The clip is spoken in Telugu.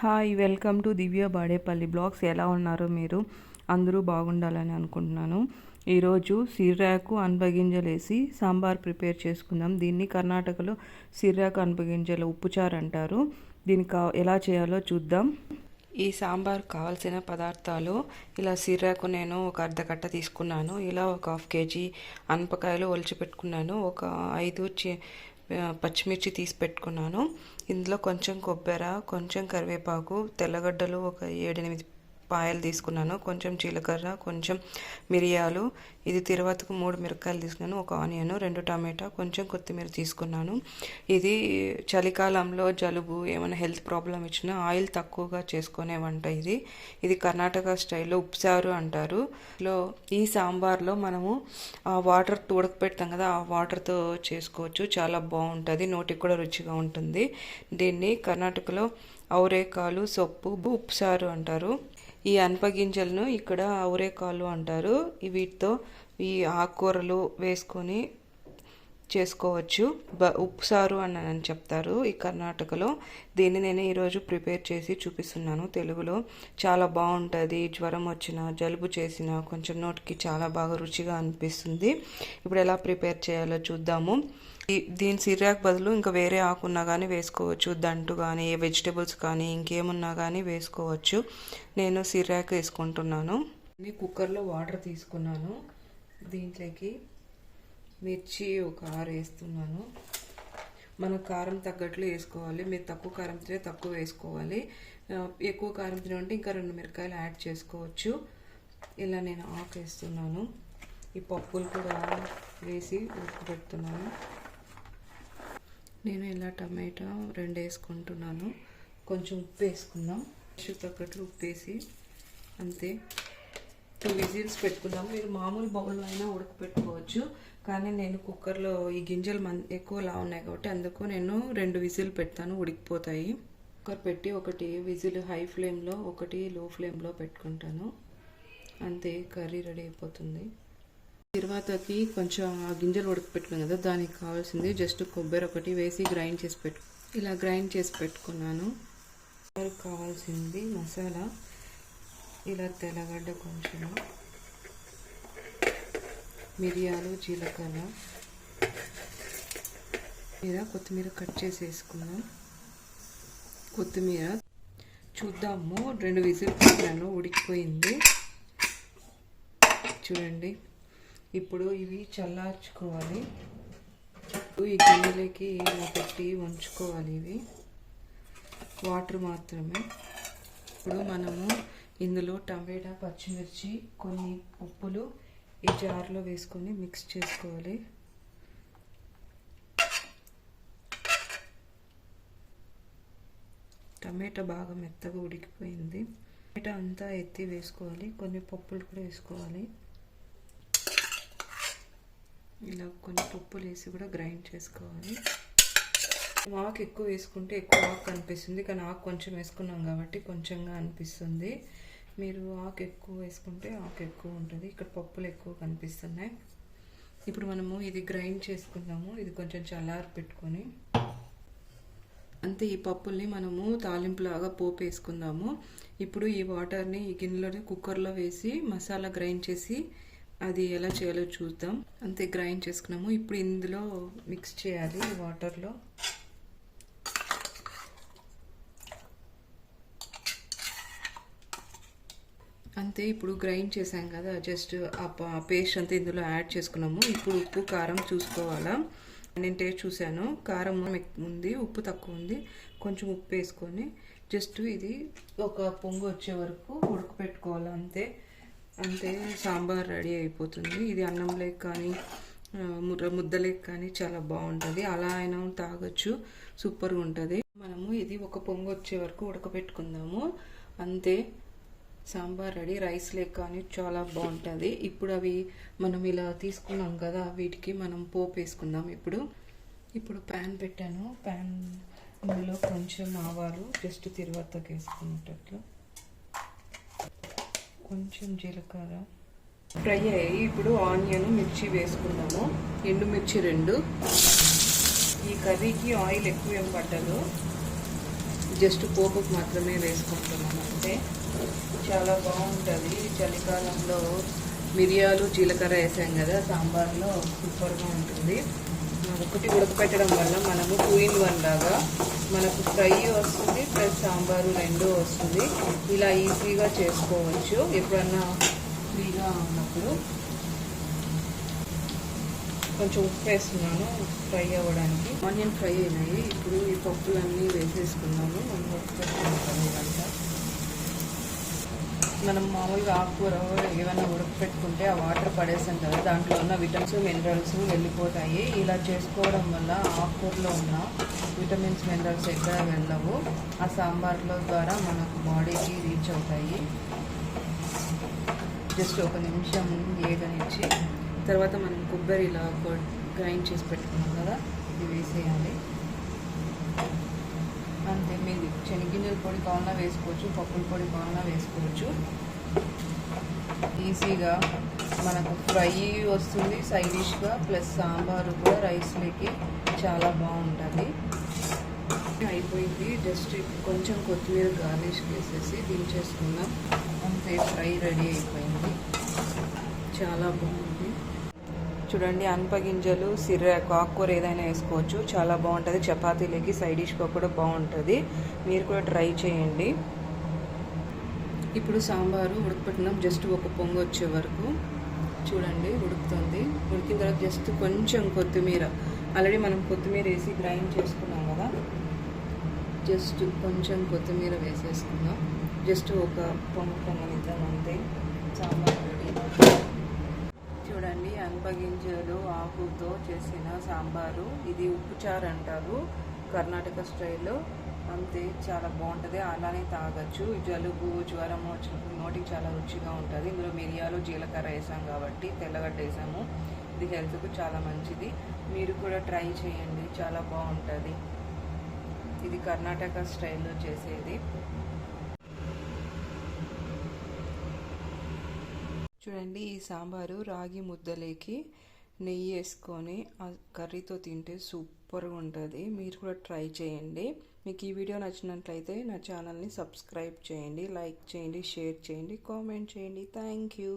Hi welcome to Divya Badepalli blogs. ఎలా ఉన్నారు మీరు? అందరూ బాగుండాలని అనుకుంటున్నాను. ఈరోజు సిర్రాకు అనపగింజలు వేసి సాంబార్ ప్రిపేర్ చేసుకుందాం. దీన్ని కర్ణాటకలో సిర్రాకు అనపగింజల ఉప్పుచారు అంటారు. దీనికి కా- ఎలా చేయాలో చూద్దాం. ఈ సాంబార్ కావాల్సిన పదార్థాలు ఇలా సిర్రాకు నేను ఒక అర్ధకట్ట తీసుకున్నాను. ఇలా ఒక హాఫ్ కేజీ అనపకాయలు ఒలిచి పెట్టుకున్నాను ఒక ఐదు చి పచ్చిమిర్చి తీసి పెట్టుకున్నాను. ఇందులో కొంచెం కొబ్బరి కొంచెం కరివేపాకు తెల్లగడ్డలు ఒక ఏడెనిమిది పాయలు తీసుకున్నాను. కొంచెం జీలకర్ర కొంచెం మిరియాలు ఇది తిరువాతకు మూడు మిరపకాయలు తీసుకున్నాను. ఒక ఆనియన్ రెండు టమాటా కొంచెం కొత్తిమీర తీసుకున్నాను. ఇది చలికాలంలో జలుబు ఏమైనా హెల్త్ ప్రాబ్లం ఇచ్చినా ఆయిల్ తక్కువగా చేసుకునే వంట ఇది. ఇది కర్ణాటక స్టైల్లో ఉప్సారు అంటారు. లో ఈ సాంబార్లో మనము ఆ వాటర్ తోడకపెడతాం కదా ఆ వాటర్తో చేసుకోవచ్చు. చాలా బాగుంటుంది నోటికి కూడా రుచిగా ఉంటుంది. దీన్ని కర్ణాటకలో ఔరేకాలు సొప్పు ఉప్సారు అంటారు. ఈ అనపగింజలను ఇక్కడ ఔరేకాలు అంటారు. వీటితో ఈ ఆకుకూరలు వేసుకొని చేసుకోవచ్చు. బ ఉప్పుసారు అని అని చెప్తారు ఈ కర్ణాటకలో. దీన్ని నేను ఈరోజు ప్రిపేర్ చేసి చూపిస్తున్నాను. తెలుగులో చాలా బాగుంటుంది. జ్వరం వచ్చిన జలుబు చేసినా కొంచెం నోటికి చాలా బాగా రుచిగా అనిపిస్తుంది. ఇప్పుడు ఎలా ప్రిపేర్ చేయాలో చూద్దాము. దీని సిర్రాకు బదులు ఇంకా వేరే ఆకున్నా కానీ వేసుకోవచ్చు. దంటు కానీ ఏ వెజిటేబుల్స్ కానీ ఇంకేమున్నా కానీ వేసుకోవచ్చు. నేను సిర్రాకు వేసుకుంటున్నాను. నేను కుక్కర్లో వాటర్ తీసుకున్నాను. దీంట్లోకి మిర్చి ఒక ఆరు వేస్తున్నాను. మనం కారం తగ్గట్లు వేసుకోవాలి. మీరు తక్కువ కారం తినే తక్కువ వేసుకోవాలి. ఎక్కువ కారం తినంటే ఇంకా రెండు మిరకాయలు యాడ్ చేసుకోవచ్చు. ఇలా నేను ఆకు వేస్తున్నాను. ఈ పప్పులు కూడా వేసి ఉడకబెడుతున్నాను నేను ఇలా టమాటా రెండు వేసుకుంటున్నాను. కొంచెం ఉప్పు వేసుకుందాం. రుచికి తగ్గట్లు ఉప్పు వేసి అంతే. టూ విజిల్స్ పెట్టుకుందాం. మీరు మామూలు బౌల్లో అయినా ఉడకపెట్టుకోవచ్చు. కానీ నేను కుక్కర్లో ఈ గింజలు మన్ ఎక్కువలా ఉన్నాయి కాబట్టి అందుకు నేను రెండు విజిల్ పెడతాను. ఉడికిపోతాయి. కుక్కర్ పెట్టి ఒకటి విజిల్ హై ఫ్లేమ్లో ఒకటి లో ఫ్లేమ్లో పెట్టుకుంటాను. అంతే కర్రీ రెడీ అయిపోతుంది. తర్వాతకి కొంచెం ఆ గింజలు ఉడకపెట్టుకున్నాను కదా దానికి కావాల్సింది జస్ట్ కొబ్బరి ఒకటి వేసి గ్రైండ్ చేసి పెట్టు. ఇలా గ్రైండ్ చేసి పెట్టుకున్నాను. కొబ్బరికి కావాల్సింది మసాలా. ఇలా తెల్లగడ్డ కొంచెం. మిరియాలు జీలకర్ర. ఇలా కొత్తిమీర కట్ చేసి వేసుకుందాం కొత్తిమీర. చూద్దాము రెండు విజిల్ పెట్టాను ఉడికిపోయింది. చూడండి. ఇప్పుడు ఇవి చల్లార్చుకోవాలి. ఈ గిన్నెలకి ఇలా పెట్టి ఉంచుకోవాలి ఇవి. వాటర్ మాత్రమే. ఇప్పుడు మనము ఇందులో టమాటా పచ్చిమిర్చి కొన్ని ఉప్పులు ఈ జార్లో వేసుకొని మిక్స్ చేసుకోవాలి. టమాటా బాగా మెత్తగా ఉడికిపోయింది. టమాటా అంతా ఎత్తి వేసుకోవాలి. కొన్ని పప్పులు కూడా వేసుకోవాలి. ఇలా కొన్ని పప్పులు వేసి కూడా గ్రైండ్ చేసుకోవాలి. ఆకు ఎక్కువ వేసుకుంటే ఎక్కువ ఆకు కనిపిస్తుంది కానీ ఆకు కొంచెం వేసుకున్నాం కాబట్టి కొంచెంగా అనిపిస్తుంది. మీరు ఆకు ఎక్కువ వేసుకుంటే ఆకు ఎక్కువ ఉంటుంది. ఇక్కడ పప్పులు ఎక్కువ కనిపిస్తున్నాయి. ఇప్పుడు మనము ఇది గ్రైండ్ చేసుకుందాము. ఇది కొంచెం చల్లారి పెట్టుకొని. అంతే ఈ పప్పుల్ని మనము తాలింపులాగా పోపు వేసుకుందాము. ఇప్పుడు ఈ వాటర్ని ఈ గిన్నెలోనే కుక్కర్లో వేసి మసాలా గ్రైండ్ చేసి అది ఎలా చేయాలో చూద్దాం. అంతే గ్రైండ్ చేసుకున్నాము. ఇప్పుడు ఇందులో మిక్స్ చేయాలి వాటర్లో. అంతే ఇప్పుడు గ్రైండ్ చేసాం కదా జస్ట్ ఆ పేస్ట్ అంతా ఇందులో యాడ్ చేసుకున్నాము. ఇప్పుడు ఉప్పు కారం చూసుకోవాలా? నేను టేస్ట్ చూశాను. కారం ఉంది ఉప్పు తక్కువ ఉంది. కొంచెం ఉప్పు వేసుకొని జస్ట్ ఇది ఒక పొంగు వచ్చే వరకు ఉడకపెట్టుకోవాలి అంతే అంతే సాంబార్ రెడీ అయిపోతుంది. ఇది అన్నం లేక కానీ ఆ, కానీ చాలా బాగుంటుంది. అలా అయినా తాగొచ్చు. సూపర్గా ఉంటుంది. మనము ఇది ఒక పొంగు వచ్చే వరకు ఉడకబెట్టుకుందాము. అంతే. సాంబార్ రెడీ. రైస్ లేక్ కానీ చాలా బాగుంటుంది. ఇప్పుడు అవి మనం ఇలా తీసుకున్నాం కదా వీటికి మనం పోపు వేసుకుందాం ఇప్పుడు. ఇప్పుడు ప్యాన్ పెట్టాను. ప్యాన్ ఇందులో కొంచెం ఆవాలు జస్ట్ తిరువాతకి వేసుకునేటట్లు. కొంచెం జీలకర్ర. ఫ్రై అయ్యి ఇప్పుడు ఆనియన్ మిర్చి వేసుకున్నాము. ఎండుమిర్చి రెండు. ఈ కర్రీకి ఆయిల్ ఎక్కువ ఏం పట్టదు. జస్ట్ పోపుకు మాత్రమే వేసుకుంటున్నాం అంటే చాలా బాగుంటుంది. చలికాలంలో మిరియాలు జీలకర్ర వేసాం కదా సాంబార్లో సూపర్గా ఉంటుంది. ఒకటి ఉడకపెట్టడం వల్ల మనము టూ ఇన్ వన్ లాగా మనకు ఫ్రై వస్తుంది ప్లస్ సాంబారు రెండు వస్తుంది. ఇలా ఈజీగా చేసుకోవచ్చు. ఎప్పుడన్నా ఫ్రీగా ఉన్నప్పుడు కొంచెం ఉప్పు వేస్తున్నాను ఫ్రై అవ్వడానికి. ఆనియన్ ఫ్రై అయినాయి. ఇప్పుడు ఈ పప్పులన్నీ వేసేసుకున్నాము మనం ఉడకపెట్టుకుంటాము ఇదంతా మనం మామూలుగా ఆకుకూర ఏమైనా ఉడకపెట్టుకుంటే ఆ వాటర్ పడేసాం కదా దాంట్లో ఉన్న విటమిన్స్ మినరల్స్ వెళ్ళిపోతాయి. ఇలా చేసుకోవడం వల్ల ఆకుకూరలో ఉన్న విటమిన్స్ మినరల్స్ ఎక్కడ వెళ్ళవు. ఆ సాంబార్లో ద్వారా మనకు బాడీకి రీచ్ అవుతాయి. జస్ట్ ఒక నిమిషం ఏగనిచ్చి తర్వాత మనం కొబ్బరి ఇలా గ్రైండ్ చేసి పెట్టుకున్నాం కదా ఇది వేసేయాలి. మీది శనగింజల పొడి కావాలన్నా వేసుకోవచ్చు పప్పుల పొడి కావాలన్నా వేసుకోవచ్చు. ఈజీగా మనకు ఫ్రై వస్తుంది సైడ్ డిష్గా ప్లస్ సాంబారు కూడా రైస్లోకి చాలా బాగుంటుంది. అయిపోయింది. జస్ట్ కొంచెం కొత్తిమీర గార్నిష్ వేసేసి దించేసుకుందాం. అంతే ఫ్రై రెడీ అయిపోయింది. చాలా బాగుంది. చూడండి అనపగింజలు సిర్రాకు ఆకుకూర ఏదైనా వేసుకోవచ్చు. చాలా బాగుంటుంది. చపాతీలకి సైడ్ డిష్గా కూడా బాగుంటుంది. మీరు కూడా ట్రై చేయండి. ఇప్పుడు సాంబారు ఉడకపెట్టినాం జస్ట్ ఒక పొంగు వచ్చే వరకు. చూడండి ఉడుకుతుంది. ఉడికిన తర్వాత జస్ట్ కొంచెం కొత్తిమీర. ఆల్రెడీ మనం కొత్తిమీర వేసి గ్రైండ్ చేసుకున్నాం కదా. జస్ట్ కొంచెం కొత్తిమీర వేసేసుకుందాం. జస్ట్ ఒక పొంగు పొంగనిద్దాం అంతే. సాంబార్. చూడండి అనపగింజలు ఆకుతో చేసిన సాంబారు. ఇది ఉప్పుచారు అంటారు కర్ణాటక స్టైల్లో. అంతే చాలా బాగుంటుంది. అలానే తాగొచ్చు. జలుబు జ్వరం వచ్చినప్పుడు నోటికి చాలా రుచిగా ఉంటుంది. ఇందులో మిరియాలు జీలకర్ర వేసాం కాబట్టి తెల్లగడ్డ వేసాము. ఇది హెల్త్కు చాలా మంచిది. మీరు కూడా ట్రై చేయండి. చాలా బాగుంటుంది. ఇది కర్ణాటక స్టైల్లో చేసేది. చూడండి ఈ సాంబారు రాగి ముద్దలేకి నెయ్యి వేసుకొని ఆ కర్రీతో తింటే సూపర్గా ఉంటుంది. మీరు కూడా ట్రై చేయండి. మీకు ఈ వీడియో నచ్చినట్లయితే నా ఛానల్ని సబ్స్క్రైబ్ చేయండి లైక్ చేయండి షేర్ చేయండి కామెంట్ చేయండి. Thank you.